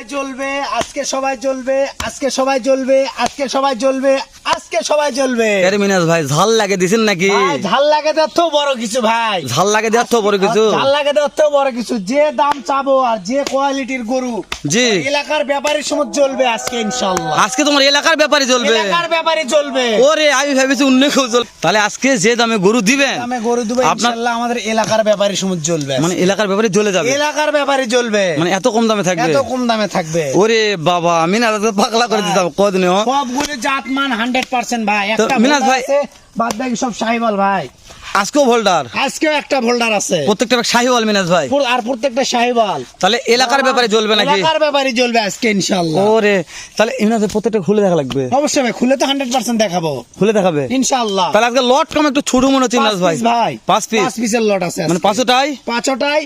সবাই জ্বলবে আজকে সবাই জ্বলবে আজকে সবাই জ্বলবে আজকে সবাই জ্বলবে আজকে সবাই চলবে মিনাজ ভাই ঝাল লাগে দিছেন নাকি? ঝাল লাগে দেওয়ার তো বড় কিছু ভাই। ঝাল লাগে দেওয়ার তো বড় কিছু? ঝাল লাগে দেওয়ার তো বড় কিছু। যে দাম চাবো আর যে কোয়ালিটির গরু জি। এলাকার ব্যাপারী চলবে আজকে আজকে তোমার এলাকার চলবে এলাকার চলবে ওরে আমি অন্য কেউ তাহলে আজকে যে দামে গরু দিবেন আমি গরু দিবে ইনশাআল্লাহ আমাদের এলাকার ব্যাপারী সমুদ্র চলবে মানে এলাকার ব্যাপারী চলে যাবে? এলাকার ব্যাপারী চলবে মানে এত কম দামে থাকবে? এত কম দামে থাকবে। ওরে বাবা আমি না পাগলা করে দিতাম কদিনে সবগুলো জাতমান 100% পারছেন ভাই? একটা মিনাস ভাই বাদ বাকি সব সাহিবাল ভাই। আজকেও ভোল্ডার আজকেও একটা ভোল্ডার আছে। প্রত্যেকটা সাহিবাল মিনাজ ভাই। আর প্রত্যেকটা সাহিবাল তাহলে এলাকার ব্যাপারে জ্বলবে নাকি? এলাকার ব্যাপারে জ্বলবে আজকে ইনশাআল্লাহ। ওরে তাহলে ইমনাতে প্রত্যেকটা খুলে দেখা লাগবে? অবশ্যই ভাই খুলে তো 100% দেখাবো। খুলে দেখাবে? ইনশাআল্লাহ। তাহলে আজকে লট কম একটু ছোট মনে হচ্ছে মিনাজ ভাই। ভাই। 5 পিস পাঁচ পিসের লট আছে মানে 5টাই 5টাই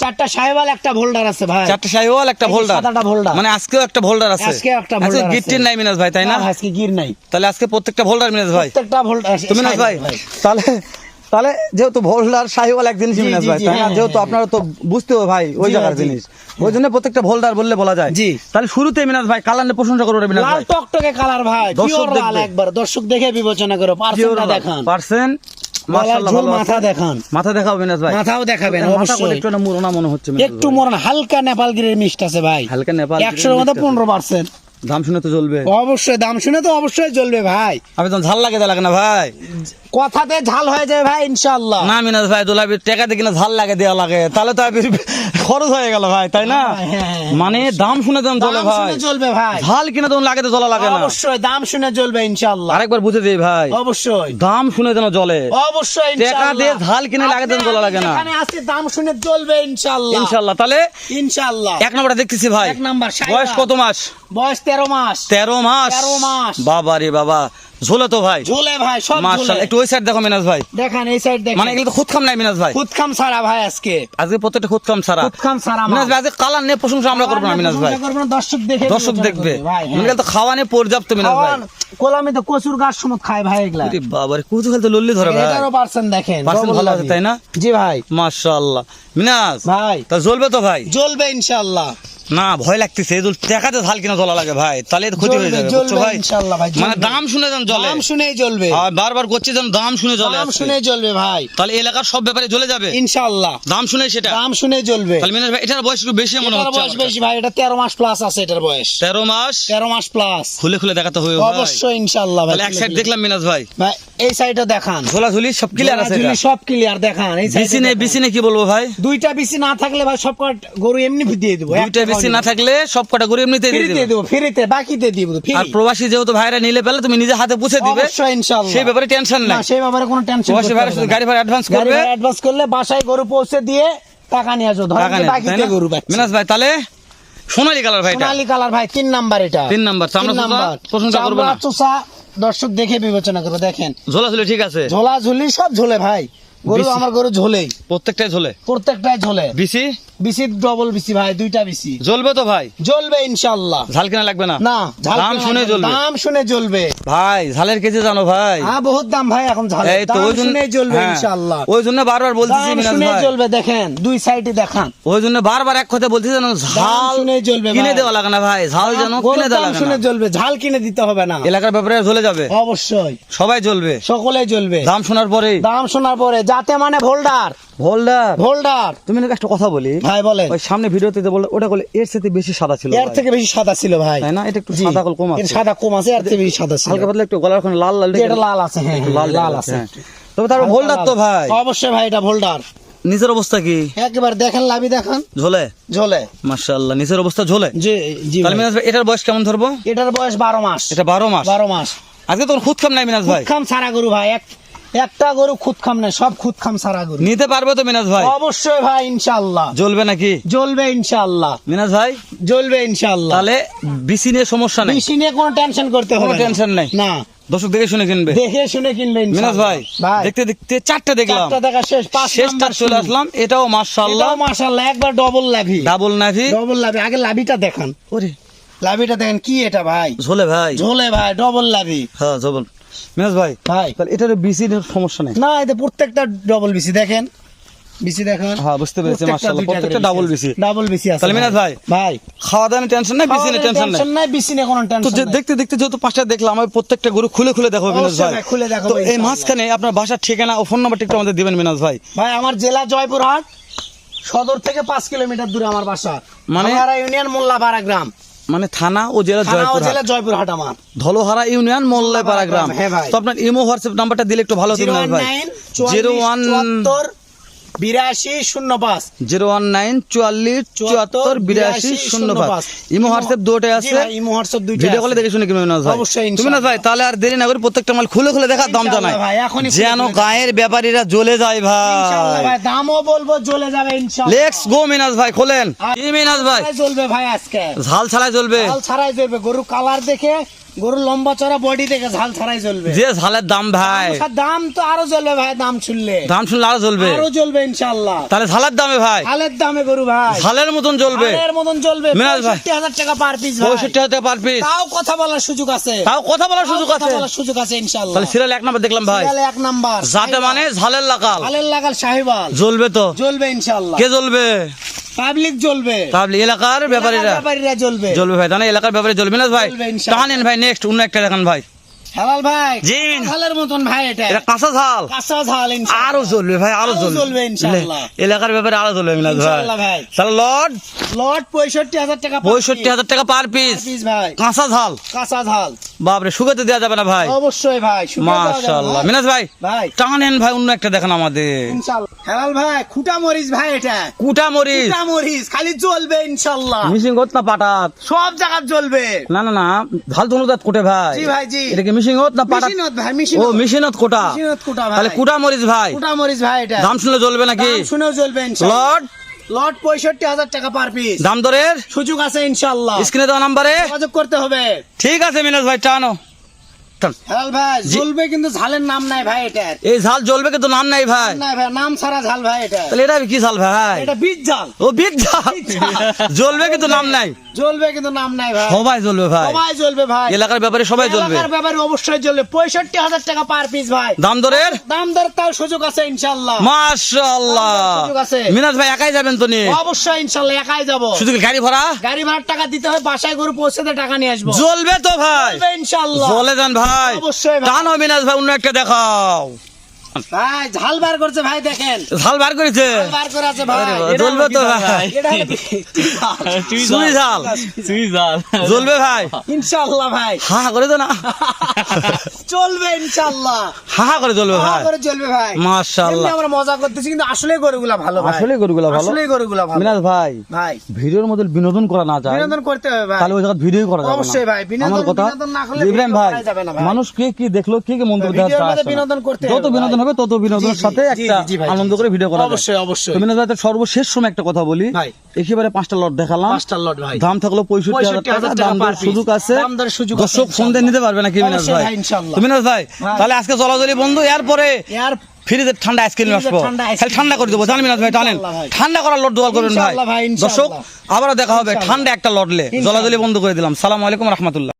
চারটা শাহিওয়াল একটা ভোল্ডার আছে ভাই। চারটে শাহিওয়াল একটা ভোল্ডার? সাদাটা ভোল্ডার। মানে আজকেও একটা ভোল্ডার আছে। আজকেও একটা ভোল্ডার আছে। গিটটির নাই মিনাজ ভাই তাই না? আজকে গির নাই। তাহলে আজকে প্রত্যেকটা ভোল্ডার মিনাজ ভাই। প্রত্যেকটা ভোল্ডার তুমি মিনাজ ভাই তাহলে তাহলে যেহেতু ভোল্ডার এক জিনিস মিনাজ ভাই তাই না? হ্যাঁ, যেহেতু হ্যাঁ, আপনারা তো বুঝতে হবে ভাই ওই জায়গার জিনিস। ওই জন্য প্রত্যেকটা ভোল্ডার বললে বলা যায়। জি। তাহলে শুরুতে মিনাজ ভাই কালার নিয়ে প্রশংসা করো মিনাজ লাল ভাই। টকটকে কালার ভাই দর্শক দেখবে। একবার দর্শক দেখে বিবেচনা করো পার্সেন্টটা দেখান। পার্সেন্ট মাথা আছে। দেখান মাথা দেখাও মিনাজ ভাই মাথাও দেখাবেন অবশ্যই। একটু না মনে হচ্ছে একটু। মরণ হালকা নেপাল গিরের মিষ্ট আছে ভাই হালকা নেপাল একশোর মধ্যে পনেরো পার্সেন্ট দাম শুনে তো চলবে অবশ্যই দাম শুনে তো অবশ্যই চলবে ভাই। আমি তো ঝাল লাগে লাগে না ভাই? কথাতে ঝাল হয়ে যায় ভাই ইনশাল্লাহ না মিনাজ ভাই দোলাবি টাকা দিয়ে কিনা ঝাল লাগে দেওয়া লাগে। তাহলে তো খরচ হয়ে গেল ভাই তাই না? হ্যাঁ, হ্যাঁ। মানে দাম শুনে দাম চলে ভাই। চলবে ভাই। ঝাল কিনা তখন লাগে তো জ্বলা লাগে না। অবশ্যই দাম শুনে চলবে ইনশাল্লাহ আরেকবার বুঝে দিই ভাই। অবশ্যই। দাম শুনে যেন জলে অবশ্যই টাকা দিয়ে ঝাল কিনে লাগে জ্বলা লাগে না। আছে দাম শুনে চলবে ইনশাল্লাহ ইনশাল্লাহ তাহলে ইনশাল্লাহ এক নম্বরটা দেখতেছি ভাই। এক নাম্বার। বয়স কত মাস? বয়স তেরো মাস। তেরো মাস? 13 মাস। বাবা রে বাবা। ঝোলে তো ভাই। ঝোলে ভাই সব মার্শাল একটু ওই সাইড দেখো মিনাজ ভাই। দেখান এই সাইড দেখেন। মানে এগুলো তো নাই মিনাজ ভাই। খুদ খাম ভাই আজকে। আজকে প্রত্যেকটা খুদ খাম ছাড়া খুদ মিনাজ ভাই আজকে কালার নিয়ে প্রশংসা আমরা করব না মিনাজ ভাই। প্রশংসা করব না, দর্শক দেখে দর্শক দেখবে। হ্যাঁ। মানে তো খাওয়া নিয়ে পর্যাপ্ত মিনাজ ভাই। কোলামে তো কচুর গাছ সমত খায় ভাই এগুলা। আরে কুচু খেলতে লল্লি ধরে ভাই। দেখেন ভালো আছে, তাই না? জি ভাই। মাশাআল্লাহ মিনাজ ভাই। তা জ্বলবে তো ভাই? জ্বলবে ইনশাল্লাহ। না ভয় লাগতেছে। এই টাকাতে ঝাল কিনা জ্বলা লাগে ভাই। তাহলে ক্ষতি হয়ে যাবে বুঝছ ভাই? মানে দাম শুনে যেন জ্বলে। দাম শুনেই জ্বলবে। বারবার করছি যেন দাম শুনে জ্বলে দাম শুনেই জ্বলবে ভাই। তাহলে এলাকার সব ব্যাপারে জ্বলে যাবে? ইনশাল্লাহ দাম শুনে সেটা? দাম শুনেই জ্বলবে। তাহলে মিনাজ ভাই এটার বয়স একটু বেশি মনে হচ্ছে বয়স বেশি ভাই এটা তেরো মাস প্লাস আছে এটার বয়স। কাছে। তেরো মাস? তেরো মাস প্লাস খুলে খুলে দেখাতে হবে অবশ্যই ইনশাল্লাহ ভাই এক সাইড দেখলাম মিনাজ ভাই। ভাই এই সাইডটা দেখান। ঝোলাঝুলি সব ক্লিয়ার আছে সব ক্লিয়ার দেখান। এই সাইডে কি বলব ভাই? দুইটা বিসি না থাকলে ভাই সব কটা গরু এমনি দিয়ে দেবো দুইটা না থাকলে সব কটা গরিব নিতে দিয়ে দিবে। দেবো ফ্রিতে বাকিতে দিব ফ্রি। আর প্রবাসী যেহেতু ভাইরা নিলে পেলে তুমি নিজে হাতে পুষে দিবে অবশ্যই ইনশাআল্লাহ। সেই ব্যাপারে টেনশন না নাই সেই ব্যাপারে কোনো টেনশন প্রবাসী ভাইরা শুধু গাড়ি ভাড়া অ্যাডভান্স করবে। অ্যাডভান্স করলে বাসায় গরু পৌঁছে দিয়ে টাকা নিয়ে আসো বাকিতে গরু পাচ্ছি। মিনাজ ভাই তাহলে সোনালী কালার ভাই সোনালী কালার ভাই তিন নাম্বার এটা। তিন নাম্বার, চামড়া চোষা। প্রশংসা করবে না। দর্শক দেখে বিবেচনা করে দেখেন। ঝোলাঝুলি ঠিক আছে? ঝোলা ঝুলি সব ঝোলে ভাই। গরু আমার গরু ঝোলেই। প্রত্যেকটাই ঝোলে? প্রত্যেকটাই ঝোলে। বিসি? বিসি ডবল বিসি ভাই দুইটা বিসি। জ্বলবে তো ভাই? জ্বলবে ইনশাল্লাহ ঝাল কিনা লাগবে না? না দাম শুনে জ্বলবে। দাম শুনে জ্বলবে। ভাই ঝালের কেজি জানো ভাই? হ্যাঁ বহুত দাম ভাই এখন ঝাল এই তো দাম ওই জন্য শুনে জ্বলবে হ্যাঁ, ইনশাল্লাহ ওই জন্য বারবার বলতেছি মিনাজ শুনে জ্বলবে দেখেন দুই সাইডে দেখান। ওই জন্য বারবার এক কথা বলতেছি যেন ঝাল শুনে জ্বলবে কিনে দেওয়া লাগে না ভাই। ঝাল জানো কিনে দেওয়া লাগে শুনে জ্বলবে ঝাল কিনে দিতে হবে না। এলাকার ব্যাপারে জ্বলে যাবে। অবশ্যই। সবাই জ্বলবে। সকলেই জ্বলবে। দাম শোনার পরে দাম শোনার পরে যাতে মানে ভোল্ডার। ভোল্ডার? ভোল্ডার। তুমি নাকি একটা কথা বলি? ভাই বলেন। ওই সামনে ভিডিওতে যে বললে ওটা বলে এর সাথে বেশি সাদা ছিল এর থেকে বেশি সাদা ছিল ভাই। তাই না? এটা একটু সাদা কল কম এর আছে সাদা কম আছে এর থেকে বেশি সাদা ছিল। হালকা পাতলা একটু গলার ওখানে লাল লাল এটা লাল আছে হ্যাঁ হ্যাঁ, লাল লাল আছে। হ্যাঁ। তবে তার ভোল্ডার তো ভাই। অবশ্যই ভাই এটা ভোল্ডার। নিজের অবস্থা কি? একবার দেখেন লাভি দেখান। ঝোলে? ঝোলে। মাশাআল্লাহ নিজের অবস্থা ঝোলে? জি জি তাহলে এটার বয়স কেমন ধরবো? এটার বয়স বারো মাস। এটা বারো মাস? বারো মাস। আজকে তোর খুদ খাম নাই মিনাজ ভাই? খুদখাম সারা গরু ভাই এক একটা গরু খুদখাম নেই সব খুদখাম সারা গরু। নিতে পারবে তো মিনাজ ভাই? অবশ্যই ভাই ইনশাআল্লাহ। জ্বলবে নাকি? জ্বলবে ইনশাআল্লাহ। মিনাজ ভাই? জ্বলবে ইনশাআল্লাহ। তাহলে বিসি নিয়ে সমস্যা নেই। বেশি নিয়ে কোনো টেনশন করতে হবে কোনো টেনশন নেই। না। দর্শক দেখে শুনে কিনবে। দেখে শুনে কিনবে মিনাজ ভাই দেখতে দেখতে চারটা দেখলাম। চারটা দেখা শেষ পাঁচ শেষটা চলে আসলাম। এটাও মাশাআল্লাহ। এটাও মাশাআল্লাহ একবার ডবল লাভি। ডাবল নাভি ডবল লাভি। আগে লাভিটা দেখান। ওরে। লাভিটা দেখেন কি এটা ভাই। ঝোলে ভাই। ঝোলে ভাই ডবল লাভি। হ্যাঁ জবল মিনাজ ভাই ভাই। তাহলে এটার বিসির সমস্যা নেই? না এতে প্রত্যেকটা ডবল বিসি দেখেন। বিসি দেখেন। হ্যাঁ, বুঝতে পেরেছি, মাশাআল্লাহ, প্রত্যেকটা double বিসি। ডাবল বিসি আছে। তাহলে মিনাজ ভাই। ভাই খাওয়া দাওয়া টেনশন নাই বেশি টেনশন নাই? টেনশন নাই বিসি নিয়ে কোনো টেনশন যে দেখতে দেখতে যেহেতু পাঁচটা দেখলাম আমি প্রত্যেকটা গরু খুলে খুলে দেখো মিনাজ ভাই। খুলে দেখাবো তো এই মাঝখানে আপনার বাসার ঠিকানা ও ফোন নাম্বারটা একটু আমাদের দিবেন মিনাজ ভাই। ভাই আমার জেলা জয়পুরহাট সদর থেকে পাঁচ কিলোমিটার দূরে আমার বাসা। মানে- মানে ইউনিয়ন মোল্লাপাড়া গ্রাম মানে থানা ও জেলা জয়পুর জয়পুরহাট। আমার। ধলোহারা ইউনিয়ন মোল্লাপাড়া গ্রাম। হ্যাঁ। তো আপনার ইমো হোয়াটসঅ্যাপ নাম্বারটা দিলে একটু ভালো ওয়ান ভাই। জিরো ওয়ান বিরাশি শূন্য পাঁচ। জিরো ওয়ান নাইন চুয়াল্লিশ চুয়াত্তর বিরাশি শূন্য পাঁচ। ইমো হোয়াটসঅ্যাপ দুটোই আছে। ইমো হোয়াটসঅ্যাপ দুইটা ভিডিও কলে দেখে শুনে কিনবে মিনাজ ভাই অবশ্যই, তুমি না ভাই তাহলে আর দেরি না করে প্রত্যেকটা মাল খুলে খুলে দেখার দাম জানাই। যেন গায়ের ব্যাপারীরা জ্বলে যায় ভাই। দামও বলব চলে যাবে ইনশাআল্লাহ। লেটস গো মিনাজ ভাই খোলেন। কি মিনাজ ভাই। চলবে ভাই আজকে। ঝাল ছাড়াই চলবে ঝাল ছাড়াই চলবে গরু কালার দেখে গরু লম্বা চড়া বডি দেখে ঝাল ছাড়াই চলবে। যে ঝালের দাম ভাই। দাম তো আরও চলবে ভাই দাম শুনলে। দাম শুনলে আরও চলবে আরও চলবে ইনশাআল্লাহ। তাহলে ঝালের দামে ভাই। ঝালের দামে গরু ভাই। ঝালের মতন চলবে ঝালের মতন ভাই। হাজার টাকা পার পিস ভাই। পার পিস তাও কথা বলার সুযোগ আছে। তাও কথা বলার সুযোগ তাও কথা বলার সুযোগ আছে ইনশাআল্লাহ। তাহলে সিরিয়াল এক নাম্বার দেখলাম ভাই। সিরিয়ালে এক নাম্বার। যাতে মানে ঝালের লাকাল ঝালের লাগাল সাহেবাল। জ্বলবে তো। জ্বলবে ইনশাআল্লাহ। কে জ্বলবে? পাবলিক জ্বলবে। এলাকার ব্যাপারীরা। ব্যাপারীরা জ্বলবে। জ্বলবে ভাই তাহলে এলাকার ব্যাপারে জ্বলবে না ভাই? টানেন ভাই নেক্সট অন্য একটা দেখান ভাই। হেলাল ভাই জি। ঝালের মতন ভাই এটা। এটা কাঁচা ঝাল। কাঁচা ঝাল ইনশাআল্লাহ। আরও জ্বলবে ভাই আরও জ্বলবে। জ্বলবে ইনশাআল্লাহ। এলাকার ব্যাপারে আরও জ্বলবে মিনাজ ভাই। ইনশাআল্লাহ ভাই। তাহলে লর্ড? লট পঁয়ষট্টি হাজার টাকা পঁয়ষট্টি হাজার টাকা পার পিস পিস ভাই। কাঁচা ঝাল। কাঁচা ঝাল। বাপরে শুকাতে দেওয়া যাবে না ভাই। অবশ্যই ভাই মাশাআল্লাহ। মিনাজ ভাই ভাই। টানেন ভাই অন্য একটা দেখান আমাদের। ইনশাআল্লাহ। হেলাল ভাই খুঁটা মরিচ ভাই এটা। কুটা মরিচ। খুঁটা মরিচ খালি জ্বলবে ইনশাআল্লাহ। মিশিং হত না পাটাত? সব জায়গা জ্বলবে। না না না ঝাল ধনুদাত কোটে ভাই। জি ভাই, জি। এটা কি মিশিং হত না পাটাত? মেশিনত ভাই মিশিং ও মেশিনত মিশিনত কোটা মেশিনত কুটা ভাই। তাহলে কুটা মরিচ ভাই। খুঁটা মরিচ ভাই এটা। দাম শুনলে জ্বলবে নাকি? দাম শুনেও জ্বলবে ইনশাআল্লাহ। লর্ড লট পঁয়ষট্টি হাজার টাকা পার পিস দাম দরের? সুযোগ আছে ইনশাল্লাহ স্ক্রিনে দেওয়া নাম্বারে? যোগাযোগ করতে হবে। ঠিক আছে মিনাজ ভাই টানো। ভাই জ্বলবে কিন্তু ঝালের নাম নাই ভাই এটার। এই ঝাল জ্বলবে কিন্তু নাম নাই ভাই। নাই ভাই নাম ছাড়া ঝাল ভাই এটা। তাহলে এটা কি ঝাল ভাই? এটা বীজ ঝাল। ও বিগ ঝাল। জ্বলবে কিন্তু নাম নাই। জ্বলবে কিন্তু নাম নাই ভাই। সবাই জ্বলবে ভাই। সবাই জ্বলবে ভাই। এলাকার ব্যাপারে সবাই জ্বলবে। এলাকার ব্যাপারে অবশ্যই জ্বলবে। পঁয়ষট্টি হাজার টাকা পার পিস ভাই। দাম দরের? দাম দর তাও সুযোগ আছে ইনশাল্লাহ মাশাআল্লাহ। সুযোগ আছে। মিনাজ ভাই একাই যাবেন তো নি অবশ্যই ইনশাল্লাহ একাই যাব। শুধু গাড়ি ভাড়া? গাড়ি ভাড়ার টাকা দিতে হয় বাসায় গরু পৌঁছাতে টাকা নিয়ে আসব। জ্বলবে তো ভাই। ইনশাল্লাহ চলে যান ভাই। অবশ্যই ভাই। টানো মিনাজ ভাই অন্য একটা দেখাও ভাই ঝাল বার করছে ভাই দেখেন। ঝাল বার করেছে? বার করে ভাই। জ্বলবে তো ভাই। এটা ঝাল? সুই ঝাল। জ্বলবে ভাই। ইনশাল্লাহ ভাই। হা হা করে তো না। চলবে ইনশাল্লাহ হা হা করে জ্বলবে ভাই। করে চলবে ভাই। মাশাআল্লাহ। আমরা মজা করতেছি কিন্তু আসলে গরুগুলা ভালো ভাই। আসলে গরুগুলা ভালো। আসলে গরুগুলা ভালো। মিনাজ ভাই ভাই। ভিডিওর মধ্যে বিনোদন করা না যায় বিনোদন করতে হবে ভাই। তাহলে ওই জায়গায় ভিডিও করা যাবে না। অবশ্যই ভাই, বিনোদন- না করলে ইব্রাহিম ভাই। মানুষ কে কি দেখল কে কি মন্তব্য। বিনোদন করতে যত বিনোদন। হবে তত বিনোদনের সাথে একটা আনন্দ করে ভিডিও করা অবশ্যই, অবশ্যই। তো মিনাজ ভাই সর্বশেষ সময় একটা কথা বলি। একেবারে পাঁচটা লট দেখালাম। পাঁচটা লট ভাই। দাম থাকল পঁয়ষট্টি হাজার টাকা দাম সুযোগ আছে। দর্শক ফোন দিয়ে নিতে পারবে নাকি অবশ্যই ভাই? মিনাজ ভাই। তাহলে আজকে চলাচলি বন্ধু এরপরে এর ফ্রিজে ঠান্ডা আইসক্রিম আসব। ঠান্ডা খালি ঠান্ডা করে দেবো জানেন মিনাজ ভাই ভাই। ঠান্ডা করার লট দোয়াল করবেন ভাই। দর্শক আবারও দেখা হবে ঠান্ডা একটা লটলে। জলাজলি বন্ধ করে দিলাম। সালাম আলাইকুম রহমতুল্লাহ।